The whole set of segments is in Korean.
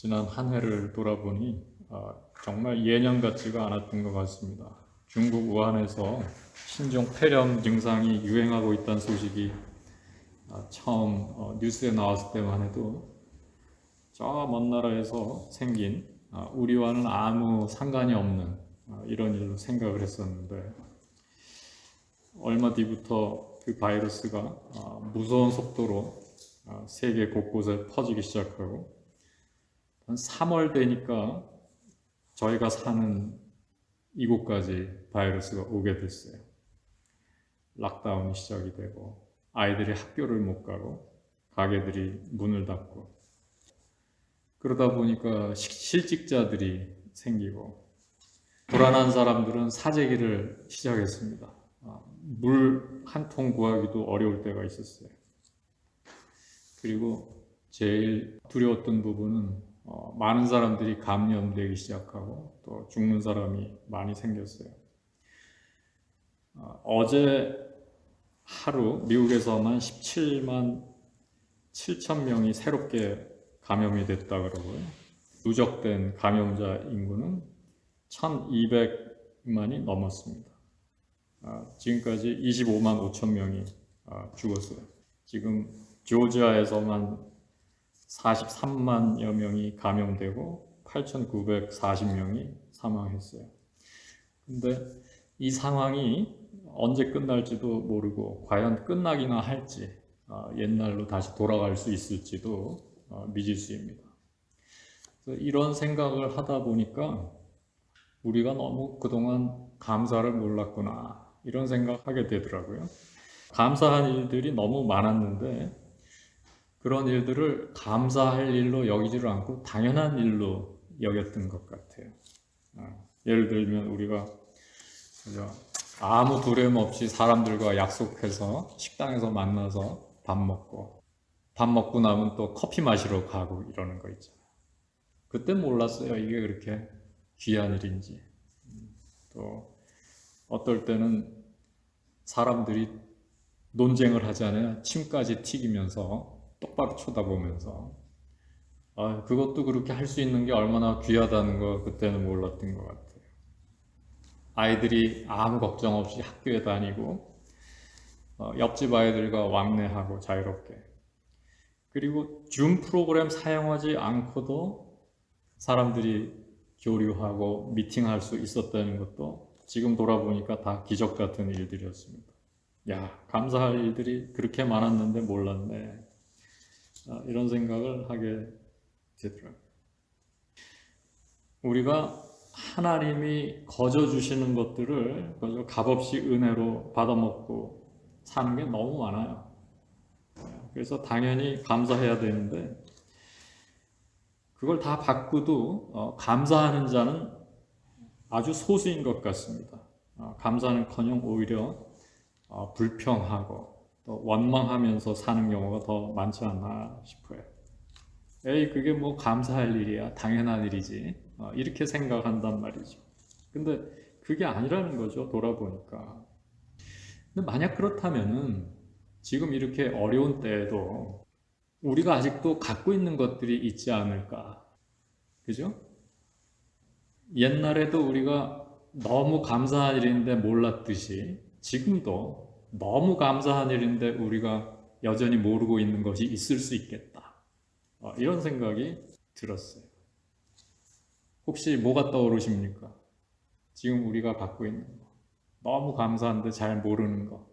지난 한 해를 돌아보니 아, 정말 예년 같지가 않았던 것 같습니다. 중국 우한에서 신종 폐렴 증상이 유행하고 있다는 소식이 아, 처음 어, 뉴스에 나왔을 때만 해도 저 먼 나라에서 생긴 아, 우리와는 아무 상관이 없는 아, 이런 일로 생각을 했었는데 얼마 뒤부터 그 바이러스가 아, 무서운 속도로 아, 세계 곳곳에 퍼지기 시작하고 한 3월 되니까 저희가 사는 이곳까지 바이러스가 오게 됐어요. 락다운이 시작이 되고 아이들이 학교를 못 가고 가게들이 문을 닫고 그러다 보니까 시- 실직자들이 생기고 불안한 사람들은 사재기를 시작했습니다. 물 한 통 구하기도 어려울 때가 있었어요. 그리고 제일 두려웠던 부분은 어, 많은 사람들이 감염되기 시작하고 또 죽는 사람이 많이 생겼어요. 어, 어제 하루 미국에서만 17만 7천 명이 새롭게 감염이 됐다 그러고요. 누적된 감염자 인구는 1,200만이 넘었습니다. 아, 지금까지 25만 5천 명이 아, 죽었어요. 지금 조지아에서만 43만여 명이 감염되고 8,940명이 사망했어요. 근데 이 상황이 언제 끝날지도 모르고 과연 끝나기나 할지 아, 옛날로 다시 돌아갈 수 있을지도 아, 미지수입니다. 이런 생각을 하다 보니까 우리가 너무 그동안 감사를 몰랐구나 이런 생각하게 되더라고요. 감사한 일들이 너무 많았는데 그런 일들을 감사할 일로 여기지를 않고 당연한 일로 여겼던 것 같아요. 아, 예를 들면 우리가? 아무 두려움 없이 사람들과 약속해서 식당에서 만나서 밥 먹고 밥 먹고 나면 또 커피 마시러 가고 이러는 거 있잖아요. 그때 몰랐어요. 이게 그렇게 귀한 일인지. 음, 또 어떨 때는 사람들이 논쟁을 하잖아요. 침까지 튀기면서 똑바로 쳐다보면서 아, 그것도 그렇게 할 수 있는 게 얼마나 귀하다는 거 그때는 몰랐던 것 같아요. 아이들이 아무 걱정 없이 학교에 다니고 어, 옆집 아이들과 왕래하고 자유롭게 그리고 줌 프로그램 사용하지 않고도 사람들이 교류하고 미팅할 수 있었다는 것도 지금 돌아보니까 다 기적 같은 일들이었습니다. 야, 감사할 일들이 그렇게 많았는데 몰랐네. 아, 이런 생각을 하게 되더라고요. 우리가 하나님이 거저 주시는 것들을 그저 값없이 은혜로 받아먹고 사는 게 너무 많아요. 그래서 당연히 감사해야 되는데 그걸 다 받고도 어, 감사하는 자는 아주 소수인 것 같습니다. 어, 감사는커녕 오히려 어, 불평하고 또 원망하면서 사는 경우가 더 많지 않나 싶어요. 에이 그게 뭐 감사할 일이야 당연한 일이지 어, 이렇게 생각한단 말이죠. 근데 그게 아니라는 거죠 돌아보니까. 근데 만약 그렇다면은 지금 이렇게 어려운 때에도 우리가 아직도 갖고 있는 것들이 있지 않을까, 그죠? 옛날에도 우리가 너무 감사한 일인데 몰랐듯이 지금도 너무 감사한 일인데 우리가 여전히 모르고 있는 것이 있을 수 있겠다. 어, 이런 생각이 들었어요. 혹시 뭐가 떠오르십니까? 지금 우리가 갖고 있는 거. 너무 감사한데 잘 모르는 거.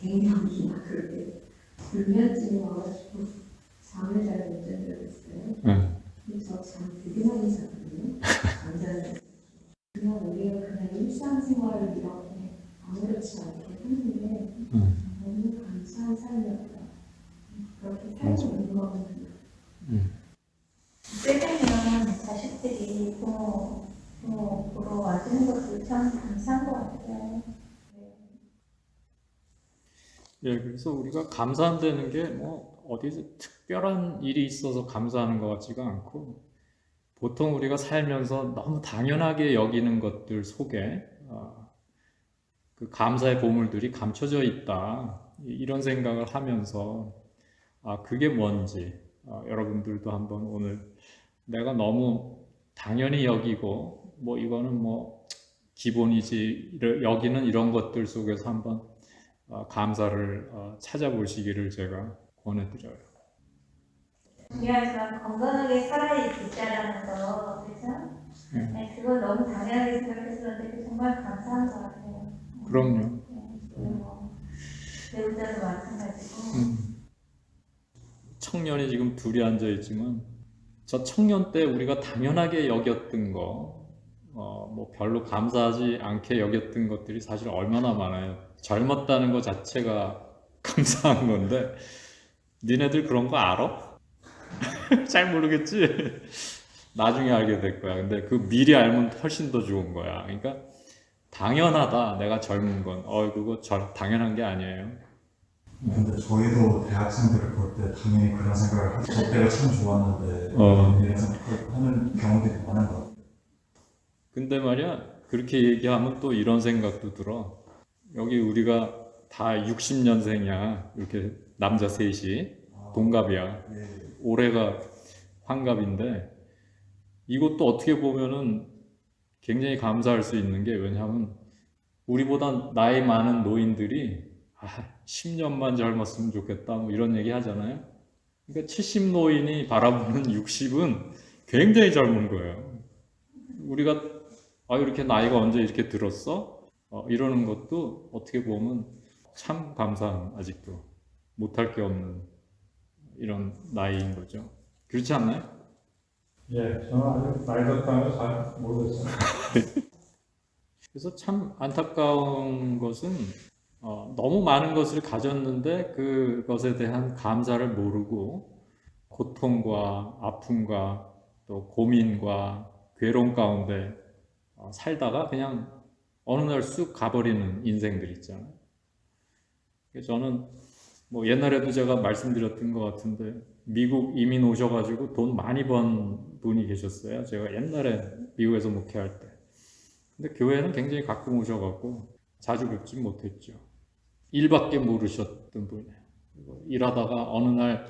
굉장히 그렇게 불면증이 와가지고 잠을 잘못잔 적이 있어요. 응. 근데 저잠 되게 많이 자거든요. 잠자는 그냥 우리가 그냥 일상생활을 이렇게 아무렇지 않게 하는데 응. 너무 감사한 삶이었다. 그렇게 살고 있는 것 같아요. 때 되면 자식들이 부모, 부모 보러 와주는 것도 참 감사한 것 같아요. 예, 그래서 우리가 감사한다는 게 뭐 어디서 특별한 일이 있어서 감사하는 것 같지가 않고 보통 우리가 살면서 너무 당연하게 여기는 것들 속에 어, 그 감사의 보물들이 감춰져 있다 이- 이런 생각을 하면서 아 그게 뭔지 어, 여러분들도 한번 오늘 내가 너무 당연히 여기고 뭐 이거는 뭐 기본이지 여기는 이런 것들 속에서 한번 어, 감사를 어, 찾아보시기를 제가 권해드려요. 중요하지만 건강하게 살아있자라는 거, 그죠? 네. 네, 그걸 너무 당연하게 생각했었는데 정말 감사한 것 같아요. 그럼요. 음. 청년이 지금 둘이 앉아 있지만 저 청년 때 우리가 당연하게 여겼던 거, 어, 뭐 별로 감사하지 않게 여겼던 것들이 사실 얼마나 많아요. 젊었다는 것 자체가 감사한 건데 니네들 그런 거 알아? 잘 모르겠지? 나중에 알게 될 거야. 근데 그 미리 알면 훨씬 더 좋은 거야. 그러니까 당연하다. 내가 젊은 건. 어, 그거 절, 당연한 게 아니에요. 근데 저희도 대학생들을 볼 때 당연히 그런 생각을 하죠. 저 때가 참 좋았는데 어. 이런 생각을 하는 경우들이 많은 것 같아요. 근데 말이야, 그렇게 얘기하면 또 이런 생각도 들어. 여기 우리가 다 60년생이야. 이렇게 남자 셋이. 동갑이야. 예. 올해가 환갑인데, 이것도 어떻게 보면은 굉장히 감사할 수 있는 게 왜냐하면 우리보다 나이 많은 노인들이 아, 10년만 젊었으면 좋겠다. 뭐 이런 얘기 하잖아요. 그러니까 70 노인이 바라보는 60은 굉장히 젊은 거예요. 우리가 아 이렇게 나이가 언제 이렇게 들었어? 어, 이러는 것도 어떻게 보면 참 감사한 아직도 못할 게 없는 이런 나이인 거죠. 그렇지 않나요? 예, 저는 아직 나이 졌다는 걸잘 모르겠어요. 그래서 참 안타까운 것은 어, 너무 많은 것을 가졌는데 그것에 대한 감사를 모르고 고통과 아픔과 또 고민과 괴로움 가운데 어, 살다가 그냥 어느 날 쑥 가버리는 인생들 있잖아요. 저는 뭐 옛날에도 제가 말씀드렸던 것 같은데 미국 이민 오셔가지고 돈 많이 번 분이 계셨어요. 제가 옛날에 미국에서 목회할 때. 근데 교회는 굉장히 가끔 오셔갖고 자주 뵙지 못했죠. 일밖에 모르셨던 분이에요. 일하다가 어느 날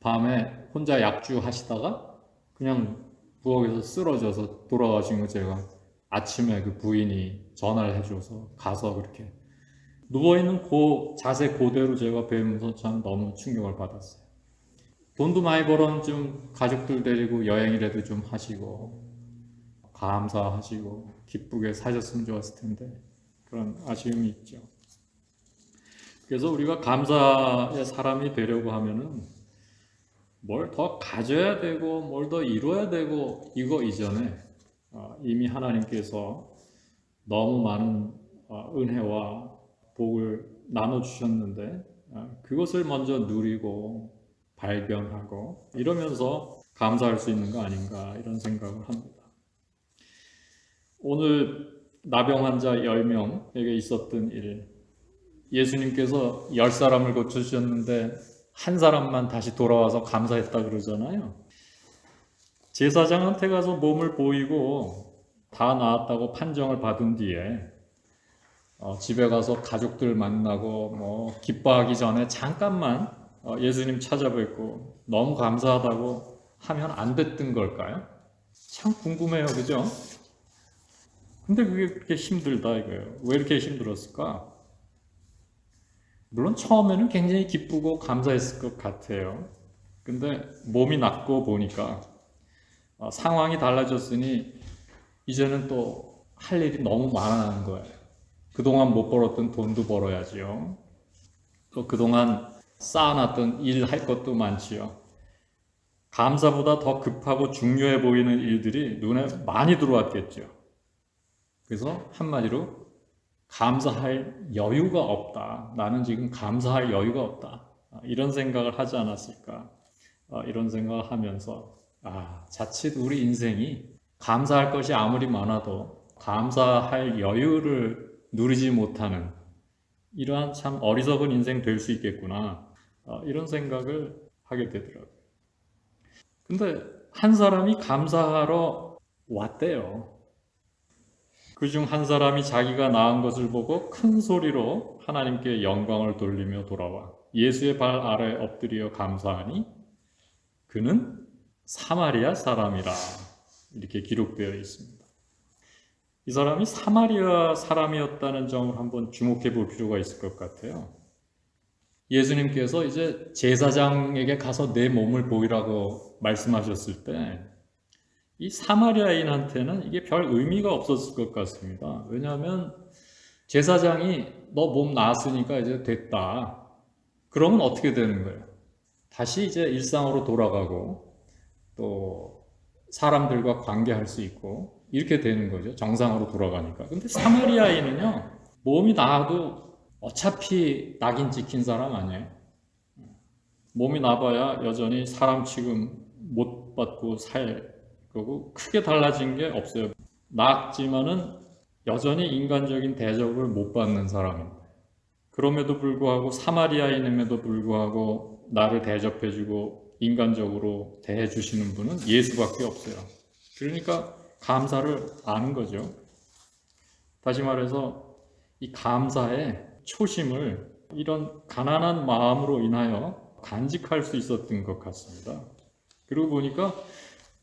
밤에 혼자 약주 하시다가 그냥 부엌에서 쓰러져서 돌아가신 거 제가 아침에 그 부인이 전화를 해줘서 가서 그렇게 누워있는 그 자세 그대로 제가 뵈면서 참 너무 충격을 받았어요. 돈도 많이 벌어는 좀 가족들 데리고 여행이라도 좀 하시고 감사하시고 기쁘게 사셨으면 좋았을 텐데 그런 아쉬움이 있죠. 그래서 우리가 감사의 사람이 되려고 하면은 뭘 더 가져야 되고 뭘 더 이루어야 되고 이거 이전에 어, 이미 하나님께서 너무 많은 어, 은혜와 복을 나눠 주셨는데 어, 그것을 먼저 누리고 발견하고 이러면서 감사할 수 있는 거 아닌가 이런 생각을 합니다. 오늘 나병 환자 10명에게 있었던 일 예수님께서 10사람을 고쳐주셨는데 한 사람만 다시 돌아와서 감사했다 그러잖아요. 제사장한테 가서 몸을 보이고 다 나았다고 판정을 받은 뒤에 어, 집에 가서 가족들 만나고 뭐 기뻐하기 전에 잠깐만 어, 예수님 찾아뵙고 너무 감사하다고 하면 안 됐던 걸까요? 참 궁금해요, 그죠? 근데 그게 그렇게 힘들다 이거예요. 왜 이렇게 힘들었을까? 물론 처음에는 굉장히 기쁘고 감사했을 것 같아요. 근데 몸이 낫고 보니까 어, 상황이 달라졌으니 이제는 또 할 일이 너무 많아지는 거예요. 그동안 못 벌었던 돈도 벌어야지요. 또 그동안 쌓아놨던 일 할 것도 많지요. 감사보다 더 급하고 중요해 보이는 일들이 눈에 많이 들어왔겠죠. 그래서 한마디로 감사할 여유가 없다. 나는 지금 감사할 여유가 없다. 아, 이런 생각을 하지 않았을까. 아, 이런 생각을 하면서 아, 자칫 우리 인생이 감사할 것이 아무리 많아도 감사할 여유를 누리지 못하는 이러한 참 어리석은 인생 될 수 있겠구나. 아, 이런 생각을 하게 되더라고요. 근데 한 사람이 감사하러 왔대요. 그 중 한 사람이 자기가 낳은 것을 보고 큰 소리로 하나님께 영광을 돌리며 돌아와 예수의 발 아래 엎드려 감사하니 그는 사마리아 사람이라 이렇게 기록되어 있습니다. 이 사람이 사마리아 사람이었다는 점을 한번 주목해 볼 필요가 있을 것 같아요. 예수님께서 이제 제사장에게 가서 내 몸을 보이라고 말씀하셨을 때, 이 사마리아인한테는 이게 별 의미가 없었을 것 같습니다. 왜냐하면 제사장이 너 몸 나았으니까 이제 됐다. 그러면 어떻게 되는 거예요? 다시 이제 일상으로 돌아가고 또 사람들과 관계할 수 있고 이렇게 되는 거죠. 정상으로 돌아가니까. 근데 사마리아인은요, 몸이 나아도 어차피 낙인 찍힌 사람 아니에요. 몸이 나봐야 여전히 사람 취급 못 받고 살 거고 크게 달라진 게 없어요. 낙지만은 여전히 인간적인 대접을 못 받는 사람입니다. 그럼에도 불구하고 사마리아인임에도 불구하고 나를 대접해주고 인간적으로 대해주시는 분은 예수밖에 없어요. 그러니까 감사를 아는 거죠. 다시 말해서 이 감사의 초심을 이런 가난한 마음으로 인하여 간직할 수 있었던 것 같습니다. 그리고 보니까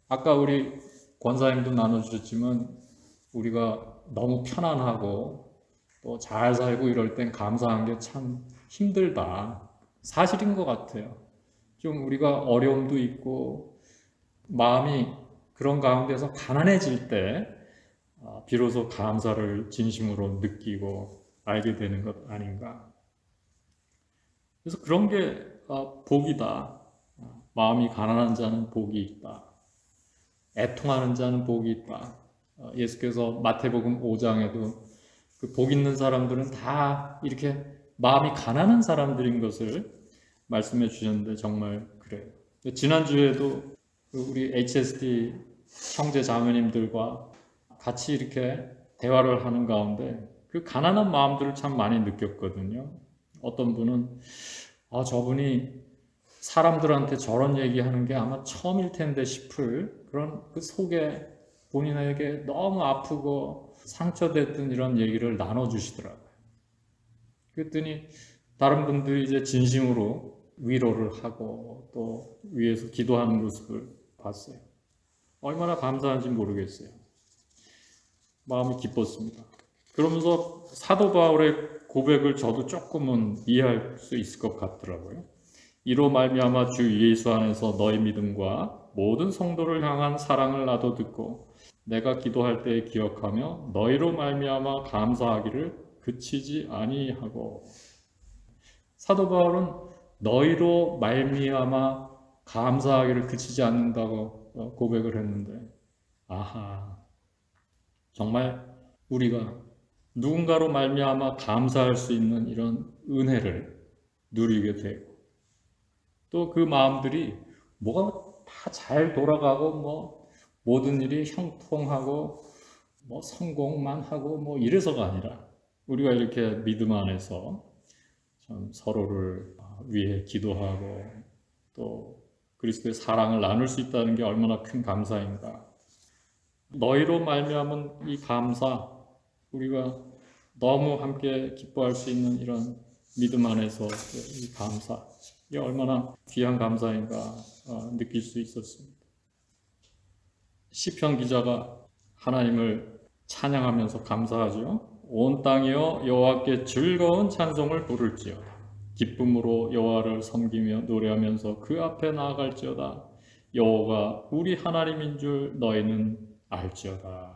아까 우리 권사님도 나눠주셨지만 우리가 너무 편안하고 또 잘 살고 이럴 땐 감사한 게 참 힘들다. 사실인 것 같아요. 좀 우리가 어려움도 있고 마음이 그런 가운데서 가난해질 때 아, 비로소 감사를 진심으로 느끼고 알게 되는 것 아닌가. 그래서 그런 게 아, 복이다. 아, 마음이 가난한 자는 복이 있다. 애통하는 자는 복이 있다. 어, 예수께서 마태복음 5장에도 그 복 있는 사람들은 다 이렇게 마음이 가난한 사람들인 것을 말씀해 주셨는데 정말 그래요. 지난주에도 그 우리 HSD 형제 자매님들과 같이 이렇게 대화를 하는 가운데 그 가난한 마음들을 참 많이 느꼈거든요. 어떤 분은 아 저분이 사람들한테 저런 얘기하는 게 아마 처음일 텐데 싶을 그런 그 속에 본인에게 너무 아프고 상처됐던 이런 얘기를 나눠주시더라고요. 그랬더니 다른 분들이 이제 진심으로 위로를 하고 또 위에서 기도하는 모습을 봤어요. 얼마나 감사한지 모르겠어요. 마음이 기뻤습니다. 그러면서 사도 바울의 고백을 저도 조금은 이해할 수 있을 것 같더라고요. 이로 말미암아 주 예수 안에서 너희 믿음과 모든 성도를 향한 사랑을 나도 듣고 내가 기도할 때 기억하며 너희로 말미암아 감사하기를 그치지 아니하고 사도 바울은 너희로 말미암아 감사하기를 그치지 않는다고 어, 고백을 했는데 아하 정말 우리가 누군가로 말미암아 감사할 수 있는 이런 은혜를 누리게 되고 또 그 마음들이 뭐가 다 잘 돌아가고 뭐 모든 일이 형통하고 뭐 성공만 하고 뭐 이래서가 아니라 우리가 이렇게 믿음 안에서 참 서로를 위해 기도하고 또 그리스도의 사랑을 나눌 수 있다는 게 얼마나 큰 감사인가. 너희로 말미암은 이 감사 우리가 너무 함께 기뻐할 수 있는 이런 믿음 안에서 이 감사 이게 얼마나 귀한 감사인가 어, 느낄 수 있었습니다. 시편 기자가 하나님을 찬양하면서 감사하죠. 온 땅이여 여호와께 즐거운 찬송을 부를지어다. 기쁨으로 여호와를 섬기며 노래하면서 그 앞에 나아갈지어다. 여호와가 우리 하나님인 줄 너희는 알지어다.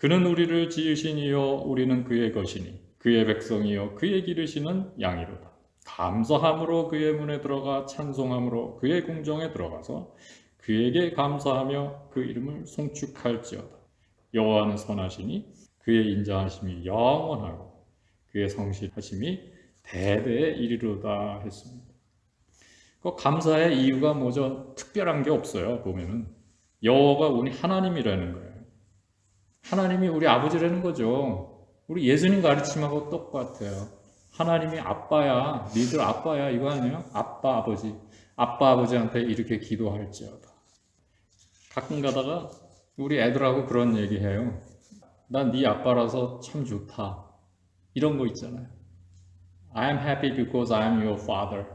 그는 우리를 지으신 이요 우리는 그의 것이니 그의 백성이요 그의 기르시는 양이로다. 감사함으로 그의 문에 들어가 찬송함으로 그의 궁정에 들어가서 그에게 감사하며 그 이름을 송축할지어다. 여호와는 선하시니 그의 인자하심이 영원하고 그의 성실하심이 대대에 이르로다 했습니다. 그 감사의 이유가 뭐죠? 특별한 게 없어요. 보면은 여호와가 우리 하나님이라는 거예요. 하나님이 우리 아버지라는 거죠. 우리 예수님 가르침하고 똑같아요. 하나님이 아빠야, 니들 아빠야 이거 아니에요? 아빠 아버지, 아빠 아버지한테 이렇게 기도할지어다. 가끔 가다가 우리 애들하고 그런 얘기해요. 난 네 아빠라서 참 좋다. 이런 거 있잖아요. I'm happy because I'm your father.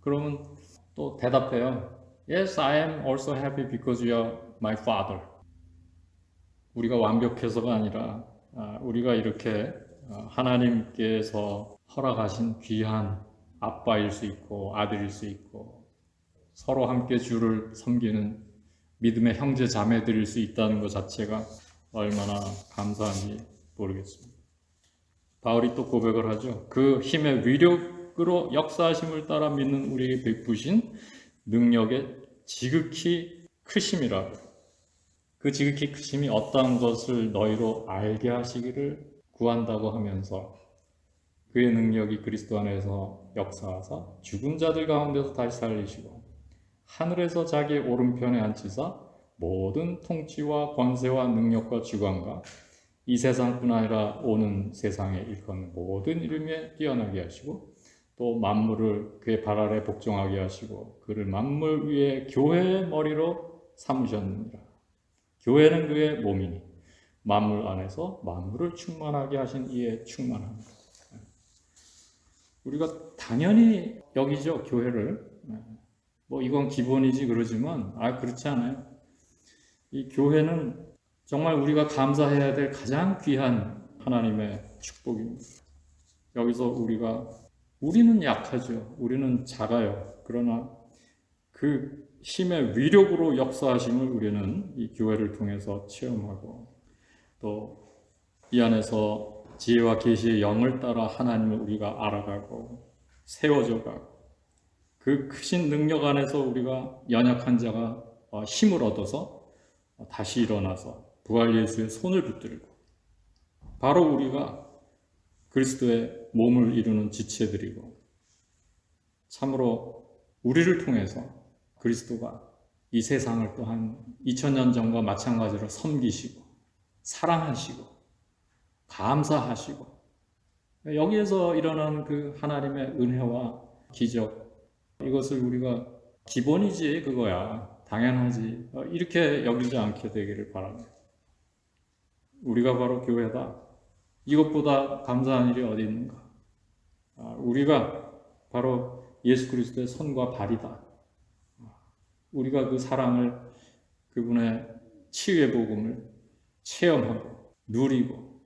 그러면 또 대답해요. Yes, I am also happy because you are my father. 우리가 완벽해서가 아니라 아, 우리가 이렇게 어, 하나님께서 허락하신 귀한 아빠일 수 있고 아들일 수 있고 서로 함께 주를 섬기는 믿음의 형제 자매들일 수 있다는 것 자체가 얼마나 감사한지 모르겠습니다. 바울이 또 고백을 하죠. 그 힘의 위력으로 역사하심을 따라 믿는 우리에게 베푸신 능력의 지극히 크심이라. 그 지극히 크심이 어떠한 것을 너희로 알게 하시기를 구한다고 하면서 그의 능력이 그리스도 안에서 역사하사 죽은 자들 가운데서 다시 살리시고 하늘에서 자기의 오른편에 앉히사 모든 통치와 권세와 능력과 주관과 이 세상뿐 아니라 오는 세상에 일컫는 모든 이름에 뛰어나게 하시고 또 만물을 그의 발 아래 복종하게 하시고 그를 만물 위에 교회의 머리로 삼으셨느니라. 교회는 그의 몸이니 만물 안에서 만물을 충만하게 하신 이에 충만합니다. 우리가 당연히 여기죠 교회를 뭐 이건 기본이지 그러지만 아 그렇지 않아요. 이 교회는 정말 우리가 감사해야 될 가장 귀한 하나님의 축복입니다. 여기서 우리가 우리는 약하죠. 우리는 작아요. 그러나 그 힘의 위력으로 역사하심을 우리는 이 교회를 통해서 체험하고 또 이 안에서 지혜와 계시의 영을 따라 하나님을 우리가 알아가고 세워져 가고 그 크신 능력 안에서 우리가 연약한 자가 어, 힘을 얻어서 다시 일어나서 부활 예수의 손을 붙들고 바로 우리가 그리스도의 몸을 이루는 지체들이고 참으로 우리를 통해서 그리스도가 이 세상을 또한 2000년 전과 마찬가지로 섬기시고 사랑하시고 감사하시고 여기에서 일어난 그 하나님의 은혜와 기적 이것을 우리가 기본이지 그거야 당연하지 어, 이렇게 여기지 않게 되기를 바랍니다. 우리가 바로 교회다. 이것보다 감사한 일이 어디 있는가? 아, 우리가 바로 예수 그리스도의 손과 발이다. 우리가 그 사랑을 그분의 치유의 복음을 체험하고 누리고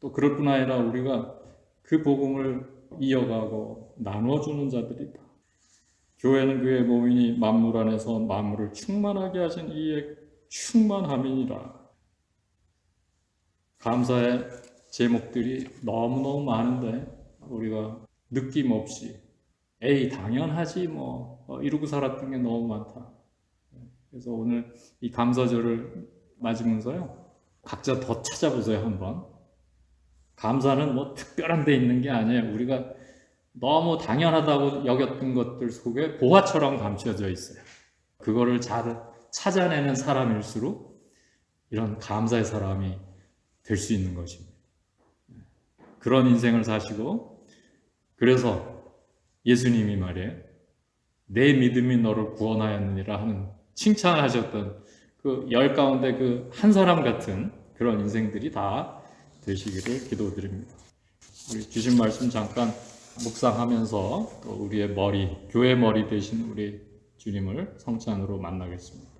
또 그럴 뿐 아니라 우리가 그 복음을 이어가고 나눠주는 자들이다. 교회는 그의 몸이니 만물 안에서 만물을 충만하게 하신 이의 충만함이니라. 감사의 제목들이 너무너무 많은데 우리가 느낌 없이 에이 당연하지 뭐 어, 이러고 살았던 게 너무 많다. 그래서 오늘 이 감사절을 맞으면서요 각자 더 찾아보세요 한번. 감사는 뭐 특별한 데 있는 게 아니에요. 우리가 너무 당연하다고 여겼던 것들 속에 보화처럼 감춰져 있어요. 그거를 잘 찾아내는 사람일수록 이런 감사의 사람이 될 수 있는 것입니다. 그런 인생을 사시고 그래서 예수님이 말이에요. 내 믿음이 너를 구원하였느니라 하는 칭찬하셨던 그 열 가운데 그 한 사람 같은 그런 인생들이 다 되시기를 기도드립니다. 우리 주신 말씀 잠깐 묵상하면서 또 우리의 머리, 교회 머리 되신 우리 주님을 성찬으로 만나겠습니다.